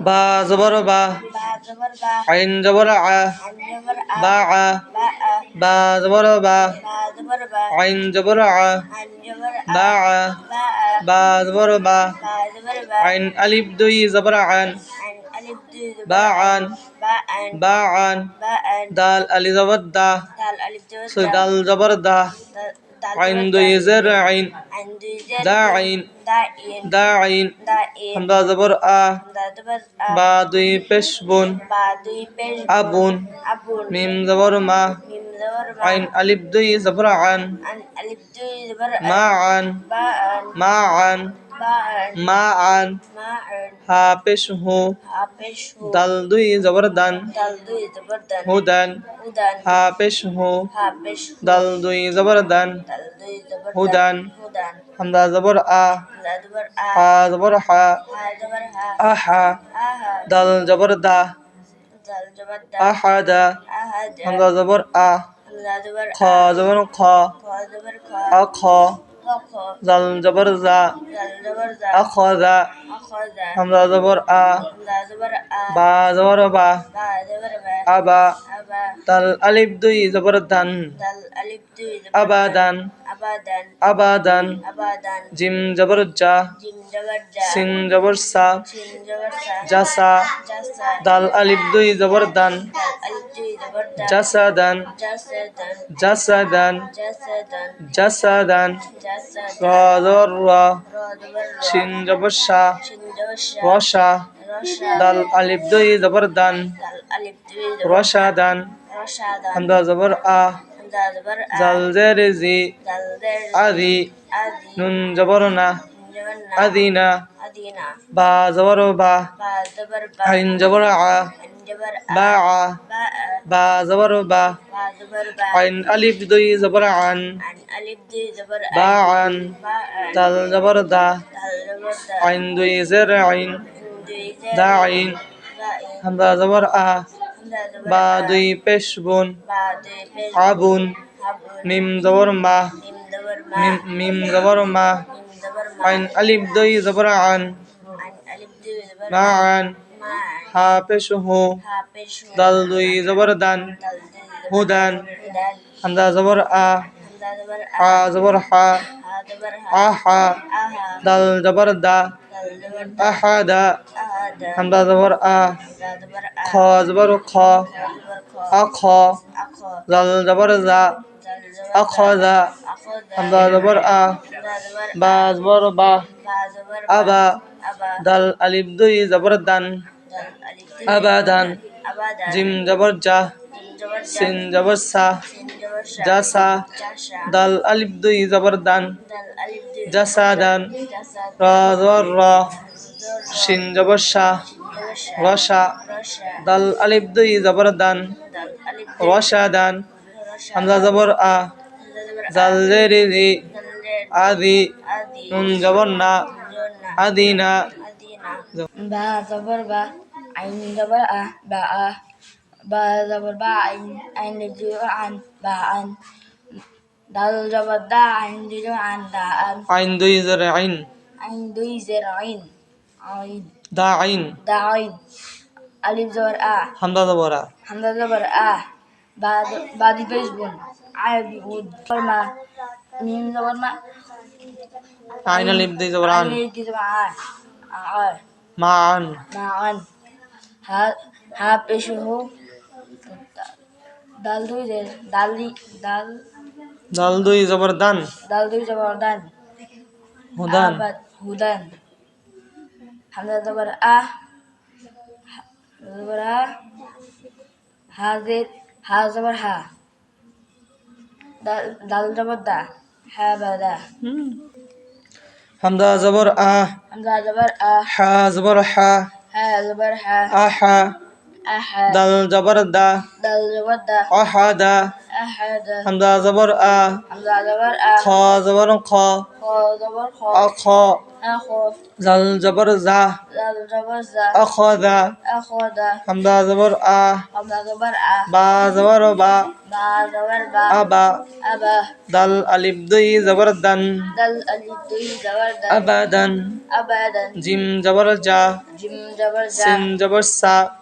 বা জবর বা বা জবর বা আইন জবর আ আইন জবর আ বা আ বা আ বা জবর বা বা জবর বা আইন জবর আ আইন জবর আ বা আ বা আ। বা জবর বা বা জবর বা আইন আলিফ দুই জবর আন। আইন আলিফ দুই জবর বা আন। বা আইন বা আন হা। দাল দুই জবর দান হুদান। হুদান। হা। দাল দুই জবর দান হুদান। হামদা জবর আ। হা জবর হা। আহা দাল জবর দা। আহাদা হামদা জবর আ। খ জবর খ। আখ জাল জবর জা। দাল জবর হামদা জবর আ বা জবর বা আবা তাল আলিফ দুই জবর দান আবাদান আবাদান জিম জবর জা সিন জবর সা জাসা দাল আলিফ দুই জবর দান জাসাদান জাসাদান জাসাদান জাসাদান জাসাদান জাসাদান র জবর র র জবর র সিন জবর সা সিন জবর সা রসা রসা দাল আলিফ দুই জবর দান রসাদান রসাদান হামদা জবর আ জাল জের জি আদি নুন জবর না আদিনা বা জবর বা বা জবর বা আইন জবর আ আইন জবর আ বা আ বা আ বা জবর বা বা জবর বা আইন আলিফ দুই জবর আন আন আলিফ দুই জবর আ বা আন বা আ দাল জবর দা দাল জবর দা আইন দুই জের আইন দুই জের দা আইন মা হা দাল দুই জবর দান হুদান হুদান জবর আ হা জবর হা আহা দাল জবর দা আহাদা আহাদা জবর আ খ জবর খ আখ জাল জবর জা আখজা আখদা জবর আ বা জবর বা আবা দাল আলিফ দুই জবর দান আবাদান আবাদা জিম জবর জা সিন জবর সা জবর সা দাল আলিফ দুই জবর দান দুই জাসাদান জাসা র জবর র সিন জবর সা সা রসা রসা দাল আলিফ দুই জবর দান আলিফ রসাদান হামজা জবর আ জাল দালের আদি আদি নুন জবর না আদিনা আদিনা বা জবর বা আইন জবর আ বা আ বা জবর বা আইন আইন আন বা আন দাল জবর দা আইন জবর আন দা আন আইন দুই জের আইন আইন দুই জের আইন আইন দা আইন দা আইন আলিফ জবর আ হামদা জবর আ হামদা জবর আ বা বা দি পেশ বুন আয় বি উদ ফরমা মিম জবর মা আইন আলিফ দুই জবর আন আইন কি জবর আ معا معا ها بشه دال دوی دال دی دال دال دوی زبردان دال دوی زبردان هدان هدان حمزه زبر ا زبر ا حاضر ها زبر ها دال زبر دا ها بدا হা দাল দাল জবর দা হা বাদা হামদা জবর আ হামদা জবর আ হা জবর হা হা জবর হা আহা আহা দাল জবর দা দাল জবর দা আহাদা আহাদা হামদা জবর আ হামদা জবর আ খ জবর أخذ زل جبر زا زل جبر زا أخذ أخذ حمزة جبر آ حمزة جبر آ با جبر با با جبر با أبا أبا دل ألف دي جبر دن دل ألف دي جبر دن أبدا أبدا جيم جبر جا جيم جبر جا سين جبر سا